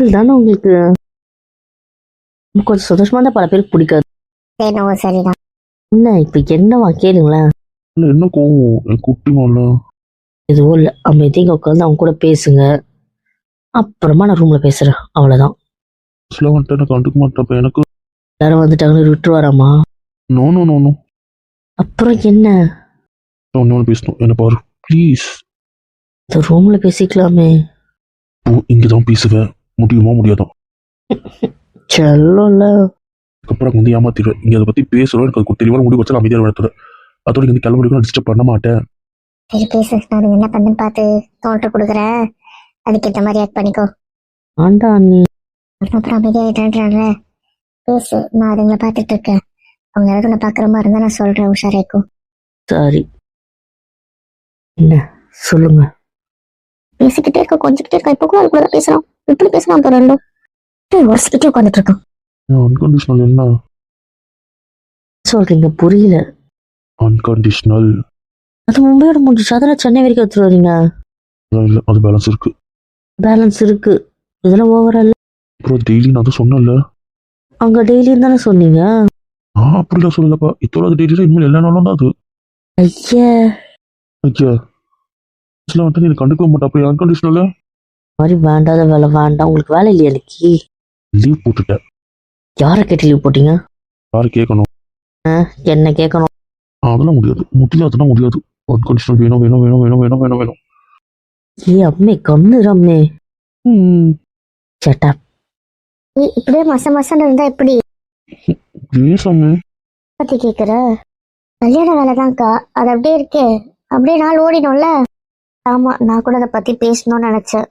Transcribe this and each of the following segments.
இதுதானே உங்களுக்கு? கொஞ்சம் சந்தோஷமா இருந்தா பல பேருக்கு பிடிக்காது. என்னவோ சரிதான் என்ன இப்ப என்னவா? கேளுங்களேன். இல்ல என்ன கோவம்? மால எதுவும் இல்லை. அமைதியாக உட்காந்து அவங்க கூட பேசுங்க. அப்புறமா நான் ரூம்ல பேசுறேன். அவ்வளவுதான். ஆக்சுவலாக வந்துட்டு எனக்கு கண்டுக்க மாட்டேன். எனக்கு எல்லாரும் வந்துட்டாங்கன்னு விட்டு வராமா நோ நோ நோ நோ அப்புறம் என்ன? ஒன்று ஒன்று பேசணும். என்ன பாரு. ப்ளீஸ் இந்த ரூம்ல பேசிக்கலாமே. ஓ இங்கே தான் பேசுவேன். முடியுமா முடியாதா. செல்லல அதுக்கப்புறம் வந்து ஏமாத்திடுவேன். இங்கே அதை பற்றி பேசுகிறோம் எனக்கு அதுக்கு தெளிவான முடிவு வச்சு அமைதியாக நடத்துறேன் அதோட இங்கே கிளம்பி நான் டிஸ்டர்ப் பண்ண மாட்டேன். சரி பேசு. நான் என்ன பண்ணுன்னு பார்த்து தோல்ட்டு கொடுக்குறேன் அதுக்கேற்ற மாதிரி ஆக்ட் பண்ணிக்கோ. ஆண்டா நீ அப்புறம் அமைதியாகிட்டான்றான்ல பேசு. நான் அதுங்களை பார்த்துட்டு இருக்கேன். அவங்க யாராவது உன்னை பார்க்குற மாதிரி இருந்தால் நான் சொல்கிறேன் உஷாராக்கும் சரி. என்ன சொல்லுங்க. பேசிக்கிட்டே இருக்க கொஞ்சிக்கிட்டே இருக்க. இப்போ கூட அதுக்குள்ள பேசுகிறோம் இப்படி பேசுகிறான் இப்போ ரெண்டும் உரசிக்கிட்டே உட்காந்துட்டு இருக்கோம் அன்கண்டிஷனல் என்ன? சொல்றீங்க புரியல. அன்கண்டிஷனல் அது மும்பையோட முடிஞ்சிச்சு அதெல்லாம் சென்னை வரைக்கும் எடுத்துட்டு வரீங்க இல்லை அது பேலன்ஸ் இருக்கு. பேலன்ஸ் இருக்கு. இதெல்லாம் ஓவரா இல்ல அப்புறம் டெய்லி நான் தான் சொன்னேன்ல. அங்க டெய்லியும் தானே சொன்னீங்க? நான் அப்படிலாம் சொல்லலப்பா. இத்தோட அது டெய்லி இனிமேல் எல்லா நாளும் தான் அது. ஐயா. ஐயா. ஆக்சுவலாக வந்துட்டு நீ கண்டுக்க மாட்டா. அப்படி அன்கண்டிஷனல் மாதிரி வேண்டாத வேலை வேண்டாம். உங்களுக்கு வேலை இல்லையா இன்னைக்கு? லீவ் போட்டுட்டேன் யாரை கேட்டு லீவ் போட்டீங்க? யாரு கேட்கணும் என்ன கேட்கணும் அதெல்லாம் முடியாது. முடியாதுன்னா முடியாது. அன்கண்டிஷனல் வேணும் வேணும் வேணும் வேணும் வேணும் வேணும் வேணும். ஏ அம்மே கம்மு அம்மே. ம் சேட்டா. இப்படியே மச மசன்னு இருந்தா எப்படி? சாமி பத்தி கேக்குற? கல்யாண வேலை தான்க்கா அது அப்படியே இருக்கே. அப்படியே நாள் ஓடிடும்ல? ஆமா நான் கூட அதை பத்தி பேசணும்னு நினைச்சேன்.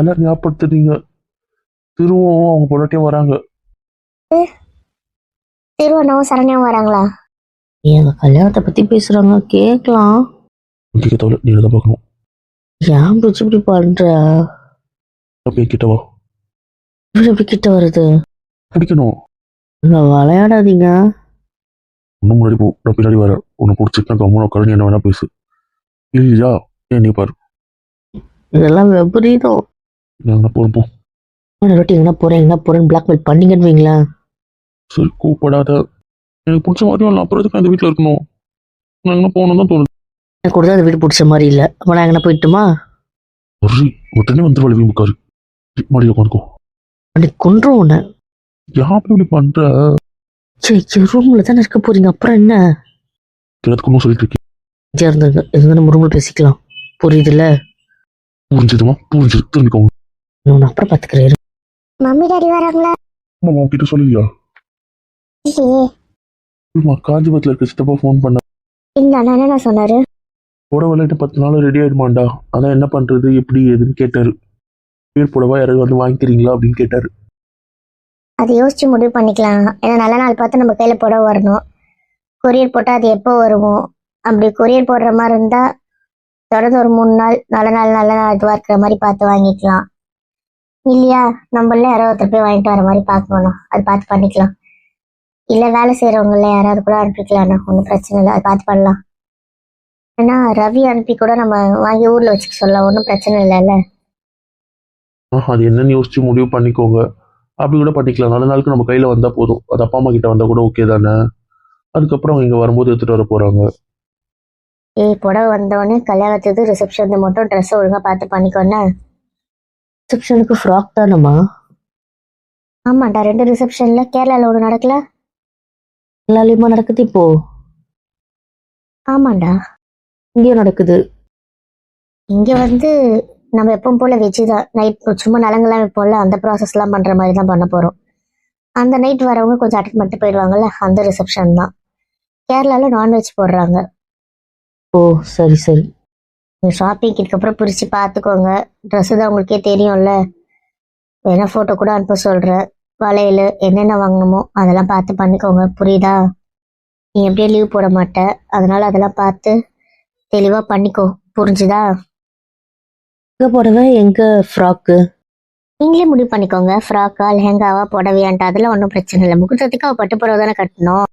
எல்லாரும் ஞாபகப்படுத்துறீங்க திரும்பவும் அவங்க பொண்டாட்டியும் வராங்க. திருவண்ணாவும் சரண்யாவும் வராங்களா? எங்க கல்யாணத்தை பத்தி பேசுறாங்க கேட்கலாம் கேட்க தவிர நீ தான் பார்க்கணும். ஏன் பிடிச்சி இப்படி பண்ற? அப்படியே கிட்டவா இப்படி எப்படி கிட்ட வருது? பிடிக்கணும். இங்க விளையாடாதீங்க. இன்னும் முன்னாடி போ நான் பின்னாடி வரேன். உன்னை பிடிச்சிட்டு கம்முன்னு உட்காரு நீ என்ன வேணா பேசு. இல்லையா? ஏன் நீ பாரு. இதெல்லாம் விபரீதம். நான் போகிறோம் ஒரு வாட்டி எங்கன்னா போறேன் எங்கன்னா போறேன்னு பிளாக்மெயில் பண்ணீங்கன்னு வைங்களேன் சரி கூப்பிடாத. எனக்கு பிடிச்ச மாதிரி நான் அப்புறம் எதுக்கு இந்த வீட்டில் இருக்கணும்? நான் எங்கே போகணும் தான் தோணுது. எனக்கு கூட அந்த வீடு பிடிச்ச மாதிரி இல்லை. அப்போ நான் எங்கன்னா போயிட்டுமா? சரி உடனே வந்து வழி உட்காரு மாடியில் உட்காந்துக்கோ. அன்னைக்கு கொன்றும் உன்னை. அப்படி இப்படி பண்ணுற ரூம்ல தானே இருக்க போறீங்க அப்புறம் என்ன? கிணத்துக்கு ஒன்றும் சொல்லிட்டு இருக்கேன். இருந்துங்க இருந்தா நம்ம ரூம்ல பேசிக்கலாம். புரியுதுல்ல? புரிஞ்சுதுமா? புரிஞ்சுது திரும்பிக்கோங்க. நான் அப்புறம் பாத்துக்கிறேன் மம்மி டாடி வராங்களா? ஆமாம் உன்கிட்ட சொல்லியா இல்லையே. ஆமா காஞ்சிபுரத்தில் இருக்க சித்தப்பா ஃபோன் பண்ண. இந்த அண்ணா என்ன சொன்னாரு. புடவை விளையாட்டு பத்து நாள் ரெடி ஆயிடுமாண்டா? அதான் என்ன பண்றது எப்படி ஏதுன்னு கேட்டாரு. பேர் புடவா யாராவது வந்து வாங்கிக்கிறீங்களா அப்படின்னு கேட்டாரு. அதை யோசிச்சு முடிவு பண்ணிக்கலாம். ஏன்னா நல்ல நாள் பார்த்து நம்ம கையில புடவை வரணும். கொரியர் போட்டா அது எப்போ வருமோ அப்படி கொரியர் போடுற மாதிரி இருந்தா தொடர்ந்து ஒரு மூணு நாள் நல்ல நாள் நல்ல நாள் இதுவா இருக்கிற மாதிரி பார்த்து வாங்கிக்கலாம். இல்லையா? நம்மள யாரோ ஒருத்தர் போய் வாங்கிட்டு வர மாதிரி பார்க்கணும். அது பார்த்து பண்ணிக்கலாம். இல்ல வேலை செய்யறவங்கள யாராவது கூட அனுப்பிக்கலாம்ண்ணா. ஒன்றும் பிரச்சனை இல்லை. அது பார்த்து பண்ணலாம். ஏன்னா ரவி அனுப்பி கூட நம்ம வாங்கி ஊர்ல வச்சுக்க சொல்லலாம். ஒன்றும் பிரச்சனை இல்லைல்ல அது என்னன்னு யோசிச்சு முடிவு பண்ணிக்கோங்க. அப்படி கூட பண்ணிக்கலாம். நல்ல நாளுக்கு நம்ம கையில வந்தா போதும். அது அப்பா அம்மா கிட்ட வந்தா கூட ஓகே தானே? அதுக்கப்புறம் இங்க வரும்போது எடுத்துட்டு வர போறாங்க. ஏய் புடவை வந்தோடனே கல்யாணத்துக்கு ரிசப்ஷனுக்கு மட்டும் ட்ரெஸ் ஒழுங்கா பார்த்து பண்ணிக்கோண்ணே. ரிசப்ஷனுக்கு ஃப்ராக் தானம்மா? ஆமாண்டா ரெண்டு ரிசப்ஷன்ல கேரளால ஒன்று நடக்கல. எல்லாலையுமா நடக்குது இப்போ? ஆமாண்டா. இங்கேயும் நடக்குது. இங்க வந்து நம்ம எப்பவும் போல வெஜ்ஜு தான். நைட் சும்மா நலங்கெல்லாம் வைப்போம்ல அந்த ப்ராசஸ்லாம் பண்ற மாதிரி தான் பண்ண போறோம். அந்த நைட் வரவங்க கொஞ்சம் அட்டன் பண்ணிட்டு போயிடுவாங்கல்ல அந்த ரிசப்ஷன் தான். கேரளால நான்வெஜ் போடுறாங்க. ஓ சரி சரி. ஷாப்பிங் இதுக்கப்புறம் பிரிச்சு பார்த்துக்கோங்க. ட்ரெஸ் தான் உங்களுக்கே தெரியும்ல. வேணா ஃபோட்டோ கூட அனுப்ப சொல்கிறேன் வளையல் என்னென்ன வாங்கணுமோ அதெல்லாம் பார்த்து பண்ணிக்கோங்க. புரியுதா? நீ எப்படியே லீவ் போட மாட்ட. அதனால அதெல்லாம் பார்த்து தெளிவாக பண்ணிக்கோ. புரிஞ்சுதா? எங்க புடவை? எங்க ஃப்ராக்கு நீங்களே முடிவு பண்ணிக்கோங்க. ஃப்ராக்கா லெஹங்காவா புடவையான்ட்டு அதெல்லாம் ஒன்றும் பிரச்சனை இல்லை. முகூர்த்தத்துக்கு அவள் பட்டு புடவை தானே கட்டணும்.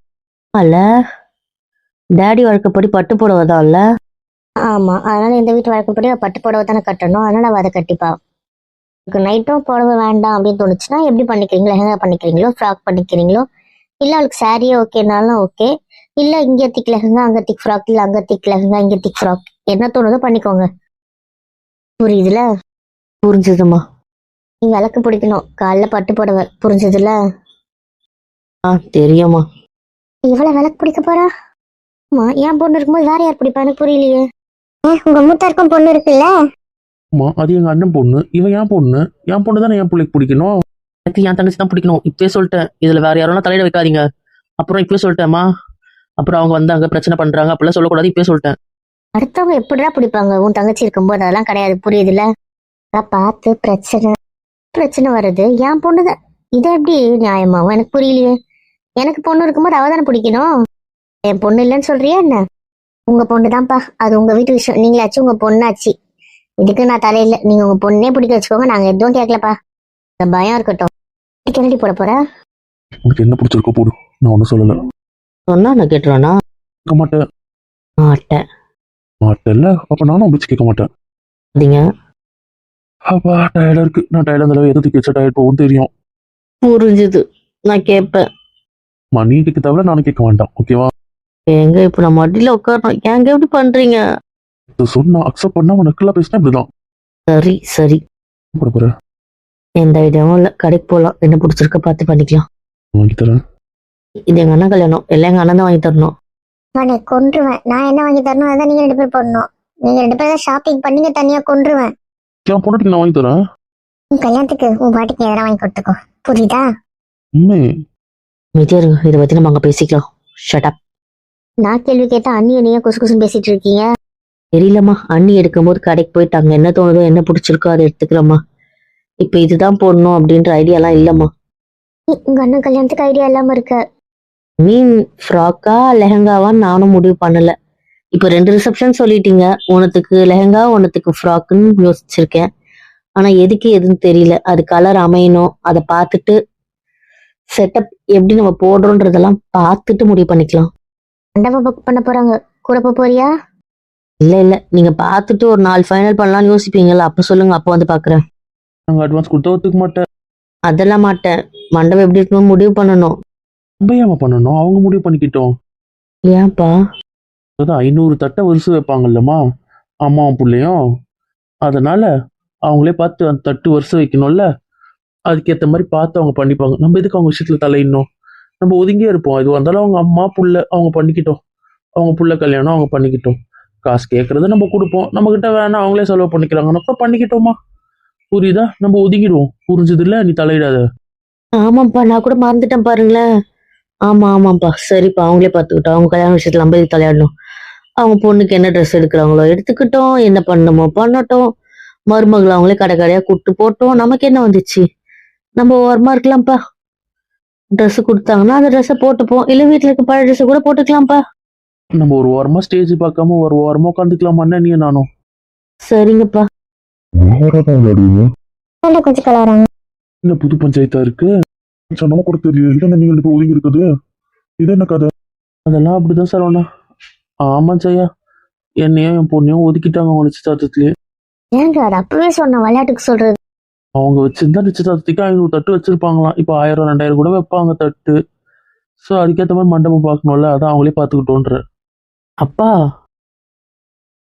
அல்ல டேடி வழக்கப்படி பட்டு புடவை தான்ல. ஆமாம் அதனால இந்த வீட்டு வழக்கப்படி பட்டு புடவை தானே கட்டணும். அதனால அவள் அதை கட்டிப்பா. உங்களுக்கு நைட்டும் புடவை வேண்டாம் அப்படின்னு தோணுச்சுன்னா எப்படி பண்ணிக்கிறீங்களோ லெஹங்கா பண்ணிக்கிறீங்களோ ஃப்ராக் பண்ணிக்கிறீங்களோ இல்லை அவளுக்கு சாரியே ஓகேனாலும் ஓகே இல்லை இங்கே திக் லெஹங்கா அங்கே திக் ஃப்ராக் இல்லை அங்கே திக் லெஹங்கா இங்கே திக் ஃப்ராக் என்ன தோணுதோ பண்ணிக்கோங்க. புரியுதுல? புரிஞ்சுதுமா நீ விளக்கு பிடிக்கணும். காலைல பட்டு புடவை. புரிஞ்சதுல? ஆ தெரியுமா இவ்வளவு விளக்கு பிடிக்க போறா? ஆமா என் பொண்ணு இருக்கும்போது வேற யார் பிடிப்பா? எனக்கு புரியலையே. உங்க மூத்தாருக்கும் பொண்ணு இருக்குல்ல? அம்மா அது எங்க அண்ணன் பொண்ணு. இவன் என் பொண்ணு. என் பொண்ணு தானே என் பிள்ளைக்கு பிடிக்கணும்? எனக்கு என் தங்கச்சி தான் பிடிக்கணும். இப்பயே சொல்லிட்டேன். இதுல வேற யாரும் தலையிட வைக்காதீங்க. அப்புறம் இப்பயே சொல்லிட்டேம்மா அப்புறம் அவங்க வந்தாங்க பிரச்சனை பண்றாங்க. அப்படிலாம் சொல்லக்கூடாது. இப்பயே சொல்லிட்டேன். அடுத்தவங்க எப்படிடா பிடிப்பாங்க? உன் தங்கச்சி இருக்கும்போது அதெல்லாம் கிடையாது. புரியுதுல அதான் பார்த்து பிரச்சனை பிரச்சனை வருது. என் பொண்ணுதான் இது எப்படி நியாயமாவும்? எனக்கு புரியலையே. எனக்கு பொண்ணு இருக்கும்போது அவ தானே பிடிக்கணும்? என் பொண்ணு இல்லைன்னு சொல்றியா என்ன? உங்க பொண்ணு தான்ப்பா அது உங்க வீட்டு விஷயம். நீங்களாச்சும் உங்க பொண்ணாச்சு. இதுக்கு நான் தலையில நீங்க உங்க பொண்ணே பிடிக்க வச்சுக்கோங்க. நாங்க எதுவும் கேட்கலப்பா. இந்த பயம் இருக்கட்டும். கென்னடி போட போற? உனக்கு என்ன பிடிச்சிருக்கோ போடு. நான் ஒன்றும் சொல்லலை. சொன்னா நான் கேட்டுருவேனா? கேட்க மாட்டேன். மாட்டேன். மாட்டேன்ல? அப்போ நானும் பிடிச்சி கேட்க மாட்டேன். அப்படிங்க? அப்பா டயர்டா இருக்கு. நான் டயர்டா இருந்தாலும் எது தூக்கி வச்சா டயர்ட் போகும் தெரியும். புரிஞ்சுது. நான் கேட்பேன். நீ கேட்க தவிர நானும் கேட்க வேண்டாம் ஓகேவா எங்க இப்ப நான் மடியில உட்காரணும் ஏங்க எப்படி பண்றீங்க? சொன்னா அக்செப்ட் பண்ணா உனக்குலாம் பேசினா இப்படிதான். சரி சரி. போட போற? எந்த ஐடியாவும் இல்ல. கடைக்கு போலாம். என்ன பிடிச்சிருக்க பார்த்து பண்ணிக்கலாம். வாங்கி தரேன். இது எங்க அண்ணன் கல்யாணம். எல்லாம் எங்க அண்ணன் தான் வாங்கி தரணும். அவனை கொன்றுவேன். நான் என்ன வாங்கி தரணும்? அதான் நீங்க ரெண்டு பேர் போடணும். நீங்க ரெண்டு பேரும் ஷாப்பிங் பண்ணீங்க. தனியா கொன்றுவேன். என் பொண்ணுக்கு நான் வாங்கி தரேன். உன் கல்யாணத்துக்கு உன் பாட்டுக்கு எதனா வாங்கி கொடுத்துக்கோ. புரியுதா? உண்மை. அமைதியா இருங்க. இதை பத்தி நம்ம அங்க பேசிக்கலாம். ஷட் நான் கேள்வி கேட்டா அண்ணி என்னைய குசு குசுன்னு பேசிட்டு இருக்கீங்க? தெரியலம்மா. அண்ணி எடுக்கும்போது கடைக்கு போயிட்டு அங்க என்ன தோணுதோ என்ன பிடிச்சிருக்கோ அதை எடுத்துக்கலாமா இப்ப இதுதான் போடணும் அப்படின்ற ஐடியாலாம் இல்லம்மா. உங்க அண்ணன் கல்யாணத்துக்கு ஐடியா இல்லாம இருக்க. மீன் ஃப்ராக்கா லெஹங்காவா நானும் முடிவு பண்ணல. இப்போ ரெண்டு ரிசப்ஷன் சொல்லிட்டீங்க. ஒன்னுத்துக்கு லெஹங்கா ஒன்னுத்துக்கு ஃப்ராக்குன்னு யோசிச்சிருக்கேன். ஆனா எதுக்கு எதுன்னு தெரியல. அது கலர் அமையணும். அதை பார்த்துட்டு செட்டப் எப்படி நம்ம போடுறோன்றதெல்லாம் பார்த்துட்டு முடிவு பண்ணிக்கலாம். மண்டபம் புக் பண்ண போறாங்க? கூட போப் போறியா? இல்ல இல்ல. நீங்க பார்த்துட்டு ஒரு நாள் ஃபைனல் பண்ணலாம்னு யோசிப்பீங்கல்ல. அப்ப சொல்லுங்க அப்போ வந்து பாக்குறேன். நாங்கள் அட்வான்ஸ் கொடுத்தா ஒத்துக்க மாட்டேன். அதெல்லாம் மாட்டேன். மண்டபம் எப்படி இருக்கணும்னு முடிவு பண்ணணும். ஏமா பண்ணணும்? அவங்க முடிவு பண்ணிக்கிட்டோம். ஏன்பா? அதான் ஐநூறு தட்டை வருஷம் வைப்பாங்கல்லம்மா. அம்மாவும் பிள்ளையும். அதனால அவங்களே பார்த்து அந்த தட்டு வருஷம் வைக்கணும்ல. அதுக்கேற்ற மாதிரி பார்த்து அவங்க பண்ணிப்பாங்க. நம்ம எதுக்கு அவங்க விஷயத்துல தலையிடணும்? நம்ம ஒதுங்கியே இருப்போம். எதுவாக இருந்தாலும் அவங்க அம்மா புள்ள அவங்க பண்ணிக்கிட்டோம். அவங்க புள்ள கல்யாணம் அவங்க பண்ணிக்கிட்டோம். காசு கேட்கறத நம்ம கொடுப்போம். நம்மக்கிட்ட வேணா வேணாம் அவங்களே செலவு பண்ணிக்கிறாங்கன்னா பண்ணிக்கிட்டோமா? புரியுதா? நம்ம ஒதுங்கிடுவோம். புரிஞ்சது இல்லை நீ தலையிடாத. ஆமாப்பா நான் கூட மறந்துட்டேன் பாருங்களேன். ஆமா ஆமாப்பா சரிப்பா அவங்களே பார்த்துக்கிட்டோம். அவங்க கல்யாண விஷயத்துல நம்ம இது தலையாடணும்? அவங்க பொண்ணுக்கு என்ன ட்ரெஸ் எடுக்கிறாங்களோ எடுத்துக்கிட்டோம். என்ன பண்ணணுமோ பண்ணட்டும். மருமகளை அவங்களே கடை கடையா கூப்பிட்டு போட்டோம். நமக்கு என்ன வந்துச்சு? நம்ம ஓரமா இருக்கலாம்ப்பா ட்ரெஸ் கொடுத்தாங்கன்னா அந்த ட்ரெஸ்ஸை போட்டுப்போம். இல்ல வீட்டுல இருக்க பழைய ட்ரெஸ் கூட போட்டுக்கலாம்ப்பா. நம்ம ஒரு வாரமா ஸ்டேஜ் பார்க்காம ஒரு வாரமா உட்காந்துக்கலாமா நீ நானும்? சரிங்கப்பா. என்ன கொஞ்சம் கலவராங்க என்ன புது பஞ்சாயத்தா இருக்கு? சொன்னமா கூட தெரியல. இல்ல நீங்க இப்ப ஒதுங்கி இருக்குது? இது என்ன கதை? அதெல்லாம் அப்படிதான் சரவணா. ஆமா ஜெயா. என்னையும் என் பொண்ணையும் ஒதுக்கிட்டாங்க அவங்க நிச்சயதார்த்தத்திலேயே ஏங்க அது அப்பவே சொன்ன விளையாட்டுக்கு சொல்றது. அவங்க வச்சிருந்தா நிச்சயதார்த்தத்துக்கு ஐநூறு தட்டு வச்சிருப்பாங்களாம். இப்போ ஆயிரம் ரெண்டாயிரம் கூட வைப்பாங்க தட்டு. ஸோ அதுக்கேற்ற மாதிரி மண்டபம் பார்க்கணும்ல அதான் அவங்களே பார்த்துக்கிட்டோன்ற அப்பா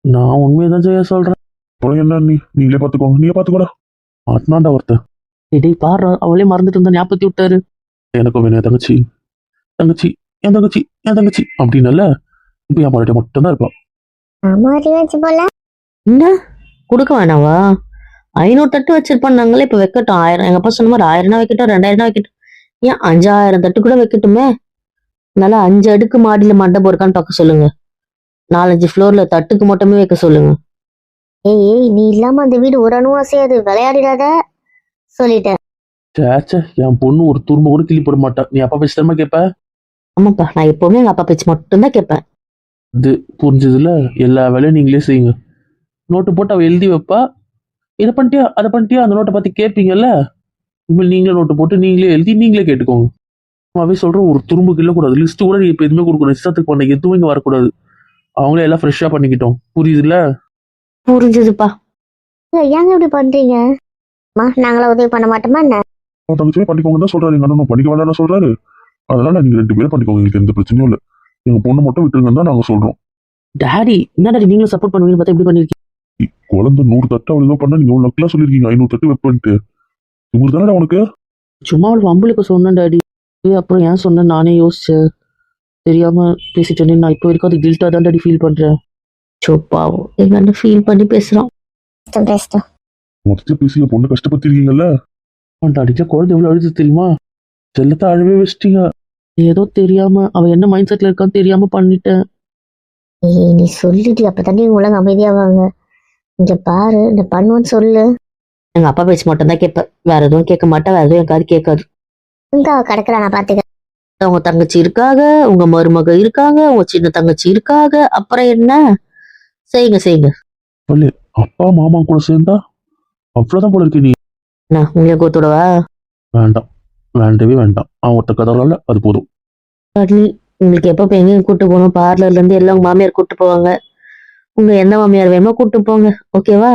நான் உண்மையை தான் ஜெயா சொல்றேன். அப்புறம் என்ன நீ? நீங்களே பார்த்துக்கோங்க. நீங்க பார்த்துக்கோடா. மாட்டினாண்டா ஒருத்தன். இடி பாரு அவளே மறந்துட்டு இருந்தா ஞாபகத்தி விட்டாரு. எனக்கும் வேணும் என் தங்கச்சி. தங்கச்சி என் தங்கச்சி என் தங்கச்சி. அப்படின்னல இப்போ என் மட்டும்தான் இருப்பான் என்ன? கொடுக்க வேணாவா? ஐநூறு தட்டு வச்சிருப்பாங்க இப்ப வைக்கட்டும். ஆயிரம் எங்க அப்பா சொன்ன மாதிரி ஆயிரம்னா வைக்கட்டும் ரெண்டாயிரம்னா வைக்கட்டும். ஏன் அஞ்சாயிரம் தட்டு கூட வைக்கட்டுமே? நல்லா அஞ்சு அடுக்கு மாடியில மண்டபம் இருக்கான்னு பார்க்க சொல்லுங்க. நாலஞ்சு ஃப்ளோர்ல தட்டுக்கு மட்டுமே வைக்க சொல்லுங்க. ஏய் ஏய் நீ இல்லாம அந்த வீடு ஒரு அணுவும் அசையாது விளையாடிடாத. சொல்லிட்டேன். சேச்சே என் பொண்ணு ஒரு துரும்ப கூட கிளி போட மாட்டா. நீ அப்பா பேசி தரமா கேட்ப ஆமாப்பா நான் எப்பவுமே எங்க அப்பா பேச்சு மட்டும்தான் கேட்பேன் இது புரிஞ்சதுல எல்லா வேலையும் நீங்களே செய்யுங்க. நோட்டு போட்டு அவ எழுதி வைப்பா. இதை பண்ணிட்டியா? அதை பண்ணிட்டியா? அந்த நோட்டை பார்த்து கேட்பீங்கல்ல? இனிமேல் நீங்களே நோட்டு போட்டு நீங்களே எழுதி நீங்களே கேட்டுக்கோங்க. அவே சொல்றேன் ஒரு துரும்பு கிள்ள கூடாது. லிஸ்ட் கூட நீ இப்போ எதுவுமே கொடுக்கணும் இஷ்டத்துக்கு பண்ண எதுவும் இங்கே வரக்கூடாது. அவங்களே எல்லாம் ஃப்ரெஷ்ஷாக பண்ணிக்கிட்டோம். புரியுதுல்ல? புரிஞ்சதுப்பா. ஏங்க இப்படி பண்றீங்க? அம்மா நாங்களாம் உதவி பண்ண மாட்டோமா என்ன? தங்கச்சியே பண்ணிக்கோங்க தான் சொல்றாரு. எங்க அண்ணன் பண்ணிக்க வேண்டாம்னு சொல்றாரு. அதனால நீங்க ரெண்டு பேரும் பண்ணிக்கோங்க. எங்களுக்கு எந்த பிரச்சனையும் இல்லை. எங்க பொண்ணை மட்டும் விட்டுருங்கன்னு தான் நாங்க சொல்றோம். டாடி என்ன டாடி நீங்களும் சப்போர்ட் பண்ணுவீங்கன்னு பார்த்தா இப்படி பண்ணிருக்கீங்க. குழந்தை நூறு தட்டு அவள் ஏதோ பண்ணா நீங்க உனக்கு நக்கலா சொல்லிருக்கீங்க ஐநூறு தட்டு வைப்பன்ட்டு உங்களுக்கு தானே உனக்கு? சும்மா அவள் வம்புலுக்கு சொன்னேன் டாடி. அப்புறம் ஏன் சொன்னேன்? நானே யோசிச்சேன். தெரியாம பேசிட்டேனே நான் இப்போ வரைக்கும் அது கில்ட்டா தான் டாடி ஃபீல் பண்றேன். சொப்பாவும் எங்க அண்ணன் ஃபீல் பண்ணி பேசுறான். மொத்தத்துல பேசி என் பொண்ணை கஷ்டப்படுத்திருக்கீங்கல்ல? டாடிக்கா குழந்தை எவ்வளவு அழுது தெரியுமா? செல்லத்தை அழவே வச்சிட்டீங்க. ஏதோ தெரியாம அவ என்ன மைண்ட் செட்ல இருக்கான்னு தெரியாம பண்ணிட்டேன். ஏய் நீ சொல்லிட்டு அப்பதாண்டி உலகம் அமைதியாவாங்க. இங்க பாரு இந்த பண்ணுவேன்னு சொல்லு. எங்க அப்பா பேச்சு மட்டும் தான் கேட்பேன் வேற எதுவும் கேட்க மாட்டேன் வேற எதுவும் என் காது கேட்காது அவ கிடக்குறா நான் பாத்துக்கிறேன். உங்க தங்கச்சி இருக்காக உங்க மருமக இருக்காங்க உங்க சின்ன தங்கச்சி இருக்காக அப்புறம் என்ன? செய்யுங்க செய்யுங்க. அப்பா மாமா கூட சேர்ந்தா அவ்வளவுதான் போல இருக்கு நீ. நான் உங்களை கூத்துடவா வேண்டாம் வேண்டவே வேண்டாம். அவன் ஒருத்த கதறால அது போதும். உங்களுக்கு எப்போ எங்க கூட்டு போகணும்? பார்லர்ல இருந்து எல்லாம் மாமியார் கூட்டு போவாங்க. உங்க எந்த மாமியார் வேணுமோ கூட்டு போங்க. ஓகேவா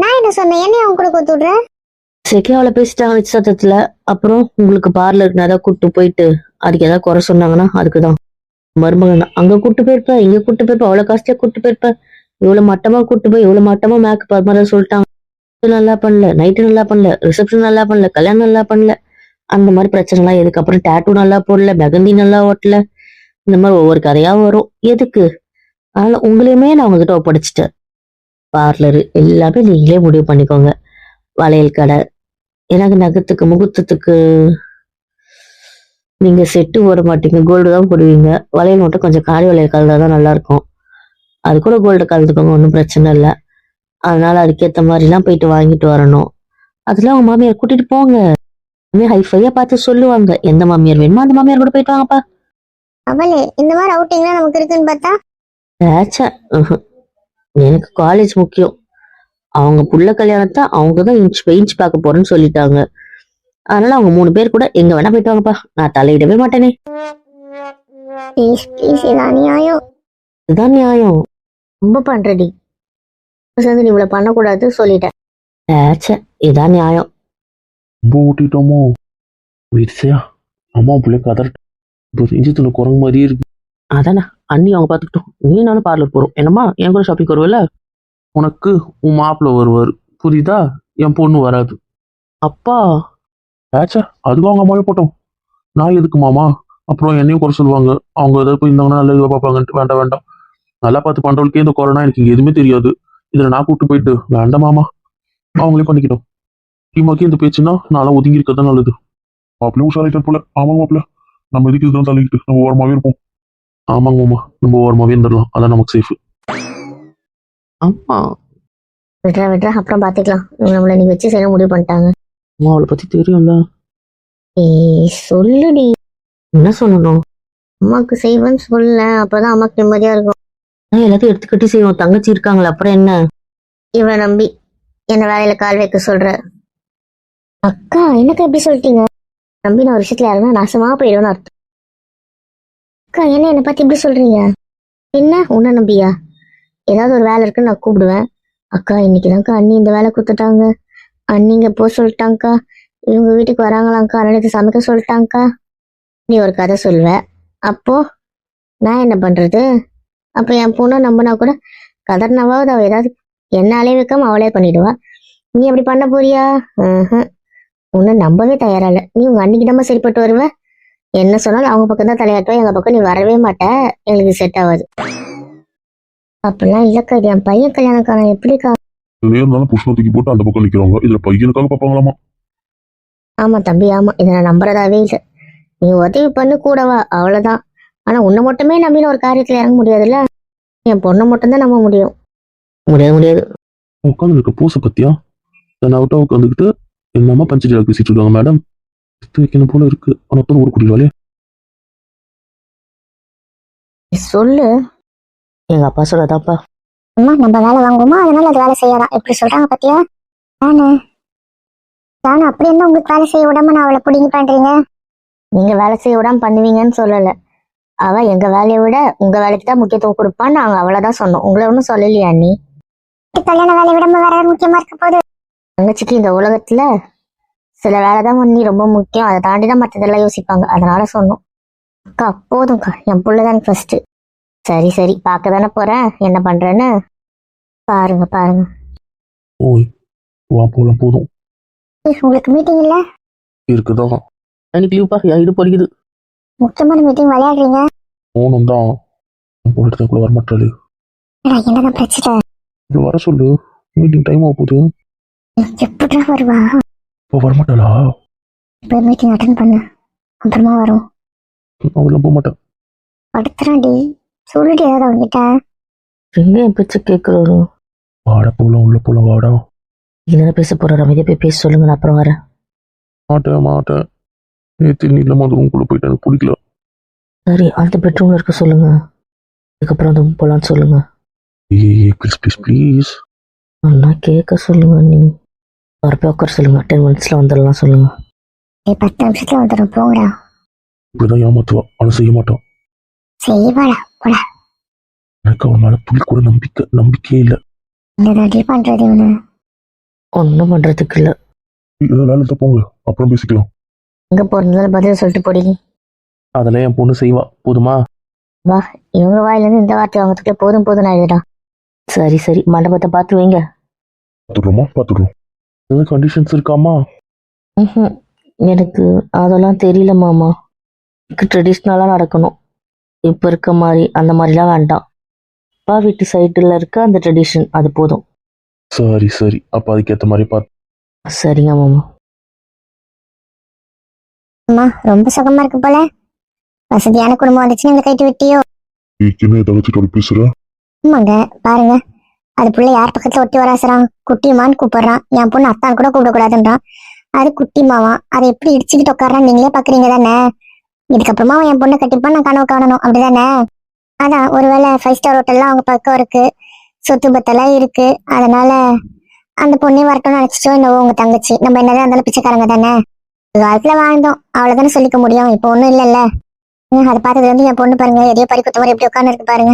நான் என்ன சொன்னேன்? என்ன அவன் கூட கொத்து விடுற? செக்கியாவில பேசிட்டாங்க நிச்சயத்துல அப்புறம் உங்களுக்கு பார்லருக்கு ஏதாவது கூட்டு போயிட்டு அதுக்கு ஏதாவது குறை சொன்னாங்கன்னா அதுக்குதான். மருமகன் அங்க கூட்டு போயிருப்ப இங்க கூட்டு போயிருப்ப அவ்வளவு காஸ்ட்லியா கூட்டு போயிருப்ப. இவ்வளவு மட்டமா கூட்டு போய் இவ்வளவு மட்டமா மேக்கப் அது மாதிரி சொல்லிட்டாங்க. நல்லா பண்ணல. நைட்டு நல்லா பண்ணல. ரிசப்ஷன் நல்லா பண்ணல. கல்யாணம் நல்லா பண்ணல. அந்த மாதிரி பிரச்சனை எல்லாம் எதுக்கு? அப்புறம் டேட்டூ நல்லா போடல. மெகந்தி நல்லா ஓட்டல. இந்த மாதிரி ஒவ்வொரு கதையா வரும். எதுக்கு? அதனால உங்களையுமே நான் உங்ககிட்ட ஒப்படைச்சிட்டேன். பார்லரு எல்லாமே நீங்களே முடிவு பண்ணிக்கோங்க. வளையல் கடை எனக்கு நகத்துக்கு முகூர்த்தத்துக்கு நீங்க செட்டு போட மாட்டீங்க கோல்டு தான் போடுவீங்க. வளையல் மட்டும் கொஞ்சம் காரி வளையல் கலந்தா தான் நல்லா இருக்கும் அது கூட கோல்டு கலந்துக்கோங்க ஒன்றும் பிரச்சனை இல்லை. அதனால அதுக்கேற்ற மாதிரிலாம் போயிட்டு வாங்கிட்டு வரணும். அதெல்லாம் உங்க மாமியார் கூட்டிட்டு போங்க. ஹைஃபையா பார்த்து சொல்லுவாங்க. எந்த மாமியார் வேணுமோ அந்த மாமியார் கூட போயிட்டு வாங்கப்பா. அவளே இந்த மாதிரி அவுட்டிங்லாம் நமக்கு இருக்குன்னு பார்த்தா ஆச்சா ம்ஹும். எனக்கு காலேஜ் முக்கியம். அவங்க புள்ள கல்யாணத்தை அவங்க தான் இன்ச் பை இன்ச் பார்க்க போறேன்னு சொல்லிட்டாங்க. அதனால அவங்க மூணு பேர் கூட எங்க வேணா போயிட்டு வாங்கப்பா. நான் தலையிடவே மாட்டேனே. அநியாயம் இதுதான் நியாயம். ரொம்ப பண்றடி. சேர்ந்து நீ இவ்வளவு பண்ணக்கூடாது சொல்லிட்டேன். ஆச்சா இதான் நியாயம். ரொம்ப ஓட்டிட்டோமோ வீட்ஸையா அம்மா பிள்ளை கதறட்டும் இப்போ இஞ்சி துணி குரங்கு மாதிரியே இருக்கு. அதானே? அண்ணி அவங்க பார்த்துக்கிட்டோம் நீ நானும் பார்லர் போறோம். என்னம்மா என் கூட ஷாப்பிங் வருவல உனக்கு உன் மாப்பிள்ளை வருவார். புரியுதா? என் பொண்ணு வராது. அப்பா. ஆச்சா அதுக்கும் அவங்க அம்மாவே போட்டோம். நான் எதுக்கு மாமா? அப்புறம் என்னையும் குறை சொல்லுவாங்க. அவங்க ஏதாவது போய் இருந்தாங்கன்னா நல்லா இதுவாக பார்ப்பாங்கன்ட்டு வேண்டாம் வேண்டாம். நல்லா பார்த்து பண்றவங்களுக்கே இந்த கொரோனா எனக்கு இங்க எதுவுமே தெரியாது. இதுல நான் கூப்பிட்டு போயிட்டு வேண்டாம் மாமா. அவங்களே பண்ணிக்கிட்டோம். டீமாக்கி இந்த பேச்சுன்னா நான்லாம் ஒதுங்கி இருக்கதான் நல்லது. மாப்பிள்ளை உஷாராயிட்டார் போல. ஆமாங்க மாப்பிள்ள. நம்ம எதுக்கு இதுதான் தள்ளிக்கிட்டு? நம்ம ஓரமாவே இருப்போம். ஆமாங்க மாமா நம்ம ஓரமாவே இருந்துடலாம். அதான் நமக்கு சேஃப் ஆமா. விட்றா விட்றா. அப்புறம் பாத்துக்கலாம். இவங்க நம்மள நீ வச்சு செய்ய முடிவு பண்ணிட்டாங்க. அம்மா அவளை பத்தி தெரியும்ல. ஏய் சொல்லுடி. என்ன சொல்லணும்? அம்மாக்கு செய்வேன்னு சொல்ல அப்பதான் அம்மாக்கு நிம்மதியா இருக்கும். நான் எல்லாத்தையும் எடுத்துக்கிட்டு செய்வோம் தங்கச்சி இருக்காங்களா அப்புறம் என்ன? இவனை நம்பி என்ன வேலையில கால் வைக்க சொல்ற. அக்கா என்னக்கா இப்படி சொல்லிட்டீங்க? நம்பி நான் ஒரு விஷயத்துல யாருன்னா நாசமா போயிடுவேன்னு அர்த்தம். அக்கா என்ன என்னை பார்த்து இப்படி சொல்றீங்க? என்ன? உன்னை நம்பியா? ஏதாவது ஒரு வேலை இருக்குன்னு நான் கூப்பிடுவேன். அக்கா இன்னைக்குதான்க்கா அண்ணி இந்த வேலை கொடுத்துட்டாங்க. அண்ணிங்க போ சொல்லிட்டாங்கக்கா. இவங்க வீட்டுக்கு வராங்களாங்க்கா அதனால சமைக்க சொல்லிட்டாங்கக்கா. நீ ஒரு கதை சொல்லுவ. அப்போ நான் என்ன பண்றது? அப்போ என் பொண்ணை நம்பினா கூட கதர்னாவது அவள் ஏதாவது என்னாலே வைக்காம அவளே பண்ணிடுவா. நீ அப்படி பண்ண போறியா? உன்னை நம்பவே தயாரா இல்லை. நீ உங்க அன்னைக்கு தான் சரிப்பட்டு வருவ? என்ன சொன்னாலும் அவங்க பக்கம் தான் தலையாட்டுவா எங்க பக்கம் நீ வரவே மாட்ட. எங்களுக்கு செட் ஆகாது. அப்படிலாம் இல்லக்கா இது என் பையன் கல்யாணக்கா நான் எப்படிக்கா? இருந்தாலும் புஷ்ண தூக்கி போட்டு அந்த பக்கம் நிக்கிறவங்க இதுல பையனுக்காக பார்ப்பாங்களாமா? ஆமா தம்பி ஆமா. இதை நான் நம்புறதாவே இல்லை. நீ உதவி பண்ணு கூடவா அவ்வளவுதான். ஆனா உன்னை மட்டுமே நம்பின ஒரு காரியத்துல இறங்க முடியாதுல்ல? என் பொண்ணை மட்டும்தான் நம்ப முடியும். முடியாது முடியாது. உட்காந்து இருக்க பூசை பத்தியா? நான் அவுட்டா உட்காந்துக்கிட்டு எங்க அம்மா பஞ்சடியாக பேசிட்டு இருக்காங்க மேடம்? எடுத்து வைக்கணும் போல இருக்கு. ஆனால் குடிவாளே நீ சொல்லு. எங்க அப்பா சொல்லதாப்பா. அம்மா நம்ம வேலை வாங்குவோமா? அதனால அது வேலை செய்யலாம் எப்படி சொல்றாங்க பாத்தியா? தானே தானே அப்படி என்ன உங்களுக்கு வேலை செய்ய விடாம நான் அவளை பிடிங்கி பண்றீங்க? நீங்க வேலை செய்ய விடாம பண்ணுவீங்கன்னு சொல்லல. அவ எங்க வேலையை விட உங்க வேலைக்கு தான் முக்கியத்துவம் கொடுப்பான்னு நாங்க அவ்வளவுதான் சொன்னோம். உங்களை ஒன்றும் சொல்லலையா நீ கல்யாண வேலையை விடாம வேற முக்கியமா இருக்க போது தங்கச்சிக்கு இந்த உலகத்துல சில வேலை தான் பண்ணி ரொம்ப முக்கியம். அதை தாண்டி தான் மற்றதெல்லாம் யோசிப்பாங்க. அதனால சொன்னோம். அக்கா போதும்க்கா. என் புள்ள தான் ஃபர்ஸ்ட் சரி சரி. பார்க்க தானே போறேன். என்ன பண்றேன்னு? பாருங்க பாருங்க. ஓய் வா போலாம் போதும். உங்களுக்கு மீட்டிங் இல்ல? இருக்குதான் எனக்கு லீவ்ப்பா என் இடுப்பு படிக்குது. முக்கியமான மீட்டிங் விளையாடுறீங்க? போகணும் தான் போயிட்டு வரமாட்டாளு என்னதான் பிரச்சனை? இது வர சொல்லு. மீட்டிங் டைம் ஆக போகுது. எப்படிடா வருவா? இப்போ வரமாட்டாளா? இப்போ மீட்டிங் அட்டன் பண்ணு. அப்புறமா வரும். அவெல்லாம் போக மாட்டேன். படுத்துறாண்டி சொல்லிட்டு ஏதாவது அவங்ககிட்ட எங்க என் பேச்ச கேட்குறாரு? வாடா போலாம் உள்ள போலாம் வாடா. என்ன பேச போறாரு? அமைதியா போய் பேச சொல்லுங்க நான் அப்புறம் வரேன். மாட்டேன் மாட்டேன். நேற்று நீ இல்லாம அந்த ரூம்குள்ளே போயிட்டு எனக்கு பிடிக்கல. சரி அந்த பெட்ரூம்ல இருக்க சொல்லுங்க. அதுக்கப்புறம் அந்த போலான்னு சொல்லுங்க. ஏய் ப்ளீஸ் ப்ளீஸ் ப்ளீஸ் நான் கேட்க சொல்லுங்க நீ. வரப்போ உட்கார சொல்லுங்க. டென் மினிட்ஸ்ல வந்துடலாம் சொல்லுங்க. ஏய் பத்து நிமிஷத்துல வந்துடும் போங்கடா. இப்படிதான் ஏமாத்துவா? ஆனால் செய்ய மாட்டான். செய்வாடா. எனக்கு அவன் மேலே துளி கூட நம்பிக்கை நம்பிக்கையே இல்லை. இந்த அடி பண்றது இவனு? ஒன்றும் பண்றதுக்கு இல்லை. வேலை தான் போங்க. அப்புறம் பேசிக்கலாம். எங்க போறதுனால பதில் சொல்லிட்டு போடி. அதெல்லாம் என் பொண்ணு செய்வா. போதுமா? இவங்க வாயில இருந்து இந்த வார்த்தை வாங்கறதுக்குள்ள போதும் போதும் ஆயிடுடா சரி சரி. மண்டபத்தை பார்த்து வைங்க. பார்த்துடுறோமா? பார்த்துடுறோம். ஏதாவது கண்டிஷன்ஸ் இருக்காமா? ம்ஹும். எனக்கு அதெல்லாம் தெரியல மாமா. எனக்கு ட்ரெடிஷ்னலாக நடக்கணும். இப்போ இருக்க மாதிரி அந்த மாதிரிலாம் வேண்டாம். அப்பா வீட்டு சைடில் இருக்க அந்த ட்ரெடிஷன் அது போதும். சரி சரி. அப்போ அதுக்கேற்ற மாதிரி பார்த்து சரிங்க மாமா. அம்மா ரொம்ப சுகமா இருக்கு போல. வசதியான குடும்பம் வந்துச்சு நீங்க கைட்டு விட்டியோ. என்ன தங்கச்சிட்டோட பேசுற? ஆமாங்க பாருங்க. அது பிள்ளை யார் பக்கத்துல ஒட்டி வராசுறான் குட்டிமான்னு கூப்பிடுறான். என் பொண்ணு அத்தான் கூட கூப்பிடக்கூடாதுன்றான். அது குட்டிமாவான் அதை எப்படி இடிச்சுக்கிட்டு உட்காரான்னு நீங்களே பாக்குறீங்க தானே? இதுக்கப்புறமா என் பொண்ணை கட்டிப்பான் நான் கனவு காணணும். அப்படிதானே? அதான் ஒருவேளை ஃபைவ் ஸ்டார் ஹோட்டல்லாம் அவங்க பக்கம் இருக்கு. சொத்து பத்தெல்லாம் இருக்கு. அதனால அந்த பொண்ணே வரட்டும்னு நினைச்சிட்டோ என்னவோ உங்க தங்கச்சி. நம்ம என்னதான் இருந்தாலும் பிச்சைக்காரங்க தானே? ஒரு காலத்துல வாழ்ந்தோம். அவ்வளவுதானே சொல்லிக்க முடியும். இப்போ ஒன்றும் இல்லைல்ல. அதை பார்த்ததுல இருந்து என் பொண்ணு பாருங்க எதையோ பறி குத்த மாதிரி எப்படி உட்காந்து இருக்கு பாருங்க.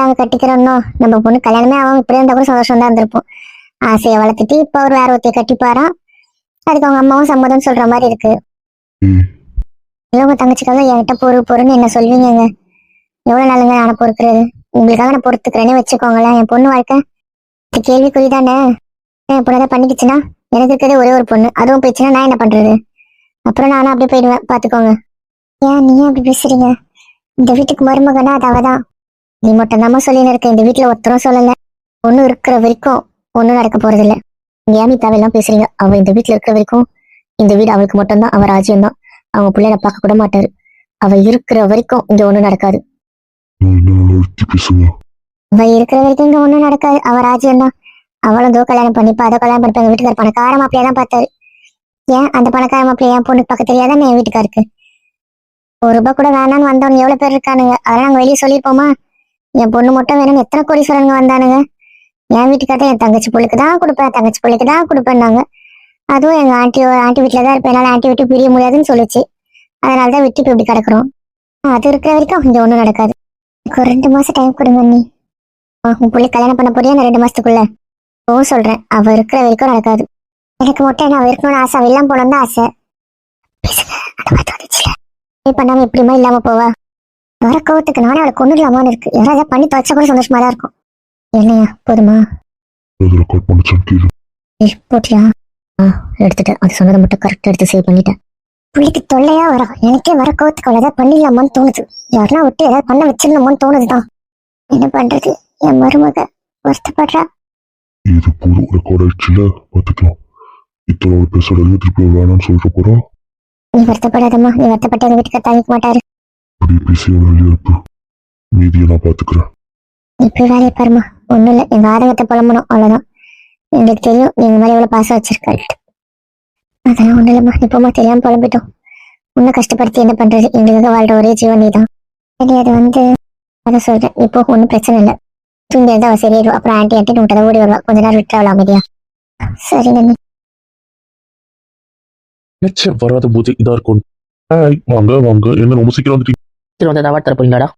நாங்க கட்டிக்கிறோம்னோ நம்ம பொண்ணு கல்யாணமே ஆகாம இப்படியே இருந்தா கூட சந்தோஷம் தான் இருந்திருப்போம். ஆசையை வளர்த்துட்டு இப்ப ஒரு வேற ஒருத்தைய கட்டிப்பாராம் அதுக்கு அவங்க அம்மாவும் சம்மதம் சொல்ற மாதிரி இருக்கு. இல்ல உங்க தங்கச்சிக்காக என்கிட்ட பொறு பொறுன்னு என்ன சொல்வீங்கங்க? எவ்வளவு நாளுங்க நான் பொறுக்கிறது உங்களுக்காக நான் பொறுத்துக்கிறேனே வச்சுக்கோங்களேன். என் பொண்ணு வாழ்க்கை இது கேள்விக்குறி தானே என் பொண்ணு ஏதாவது பண்ணிக்கிச்சுன்னா? எனக்கு இருக்கிறதே ஒரே ஒரு பொண்ணு. அதுவும் போயிடுச்சுன்னா நான் என்ன பண்றது? அப்புறம் நானும் அப்படியே போயிடுவேன். பாத்துக்கோங்க. ஏன் நீங்க அப்படி பேசுறீங்க? இந்த வீட்டுக்கு மருமகனா அது அவதான். நீ மட்டும் தாம்மா சொல்லின்னு இருக்க. இந்த வீட்டுல ஒருத்தரும் சொல்லல. ஒண்ணு இருக்கிற வரைக்கும் ஒண்ணும் நடக்க போறது இல்ல ஏன் தேவையெல்லாம் பேசுறீங்க? அவ இந்த வீட்டுல இருக்கிற வரைக்கும் இந்த வீடு அவளுக்கு மட்டும்தான். அவ ராஜ்யம் தான் அவங்க பிள்ளைய பார்க்க கூட மாட்டாரு. அவ இருக்கிற வரைக்கும் இங்க ஒண்ணும் நடக்காது. அவ இருக்கிற வரைக்கும் இங்க ஒண்ணும் நடக்காது. அவ ராஜ்யம் தான் அவளும் தோ கல்யாணம் பண்ணிப்பா அதோ கல்யாணம் பண்ணிப்பா. எங்க வீட்டுக்கார பணக்கார மாப்பிளையா தான் பார்த்தாரு. ஏன் அந்த பணக்கார மாப்பிளைய என் பொண்ணுக்கு பார்க்க தெரியாதானே என் வீட்டுக்காருக்கு. ஒரு ரூபாய் கூட வேணாம்னு வந்தவங்க எவ்வளவு பேர் இருக்கானுங்க. அதெல்லாம் நாங்க வெளியே சொல்லியிருப்போமா? என் பொண்ணு மட்டும் வேணும்னு எத்தனை கோடீஸ்வரனுங்க வந்தானுங்க? என் வீட்டுக்காக என் தங்கச்சி பிள்ளைக்கு தான் கொடுப்பேன் தங்கச்சி பிள்ளைக்கு தான் கொடுப்பேன்னாங்க. அதுவும் எங்க ஆண்டி ஆண்டி வீட்டில் தான் இருப்பேன். என்னால் ஆண்டி விட்டு பிரிய முடியாதுன்னு சொல்லிச்சு. அதனால தான் விட்டு இப்போ இப்படி கிடக்குறோம். அது இருக்கிற வரைக்கும் கொஞ்சம் ஒண்ணும் நடக்காது. எனக்கு ஒரு ரெண்டு மாசம் டைம் கொடுங்க நீ உன் பிள்ளை கல்யாணம் பண்ண போறியா? ரெண்டு மாசத்துக்குள்ள. ஓ சொல்றேன். அவ இருக்கிற வரைக்கும் நடக்காது. எனக்கு மட்டும் என்ன அவ இருக்கணும்னு ஆசை? அவள் இல்லாம போனோம் தான் ஆசை. பேசுங்க. பண்ணாமல் பண்ணாம எப்படிமா இல்லாமல் போவா? வர கோவத்துக்கு நானே அவளை கொண்டுடலாமான்னு இருக்கு. யாராவது பண்ணி தொலைச்சா கூட சந்தோஷமா தான் இருக்கும். இல்லையா போதுமா? ரெக்கார்ட் பண்ணிச்சான்னு கேளு. ஏய், போட்டியா? ஆ எடுத்துட்டேன். அது சொன்னதை மட்டும் கரெக்டா எடுத்து சேவ் பண்ணிட்டேன். புள்ளிக்கு தொல்லையா வரும் எனக்கே வர கோவத்துக்கு பண்ணிடலாமான்னு தோணுது. யாரெல்லாம் விட்டு ஏதாவது பண்ண வச்சிடலாமான்னு தோணுதுதான். என்ன பண்றது? என் மருமக வருத்தப்படுறா. இது பூரா ரெக்கார்ட் ஆயிடுச்சுல? பார்த்துக்கலாம். இத்தனை ஒரு பேசுறது திருப்பி ஒரு வேணாம்னு சொல்லிட்டு போறோம். நீ வருத்தப்படாதம்மா. நீ வருத்தப்பட்டு எங்க வீட்டுக்கு தாங்கிக்க மாட்டாரு. அப்படியே பேசி வெளியே இருப்பு மீதியை நான் பார்த்துக்கிறேன். நீ போய் வேலையை பாருமா ஒண்ணும் இல்ல. எங்க ஆதங்கத்தை புலம்பணும். அவ்வளவுதான். எங்களுக்கு தெரியும் நீங்க மேல எவ்வளவு பாசம் வச்சிருக்காரு அதெல்லாம் ஒண்ணும் இல்லம்மா. நீ போமா தெரியாம புலம்பிட்டோம். உன்னை கஷ்டப்படுத்தி என்ன பண்றது? எங்களுக்காக வாழ்ற ஒரே ஜீவன் நீதான். சரி அது வந்து அதை சொல்றேன். இப்போ ஒன்றும் பிரச்சனை இல்லை. தூங்கி இருந்தா அவ சரியாயிடும் அப்புறம் ஆண்டி ஆண்டி விட்டதை ஓடி வருவா. கொஞ்ச நேரம் விட்டு அவளா அமைதியா. சரி நன்னி நிச்சயம் வராத போது இதா இருக்கும். ஹாய் வாங்க வாங்க. என்ன ரொம்ப சீக்கிரம் வந்துட்டீங்க. சரி வந்து அவார்ட் தர போறீங்களாடா?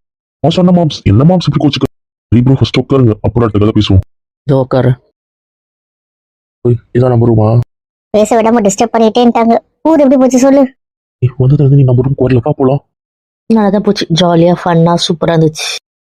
நான் சொன்ன மாம்ஸ் என்ன மாம்ஸ் இப்படி கோச்சுக்க ப்ரோ ஃபர்ஸ்ட் உட்காருங்க அப்புறம் அடுத்த கதை பேசுவோம். இதோ உட்காரு. ஓய், இதான் நம்ம ரூமா பேச விடாம டிஸ்டர்ப் பண்ணிட்டேன்ட்டாங்க ஊர் எப்படி போச்சு சொல்லு. வந்ததுல இருந்து நீ நம்ம ரூம் வரலப்பா போலாம். நல்லா தான் போச்சு. ஜாலியாக ஃபன்னாக சூப்பராக இருந்துச்சு.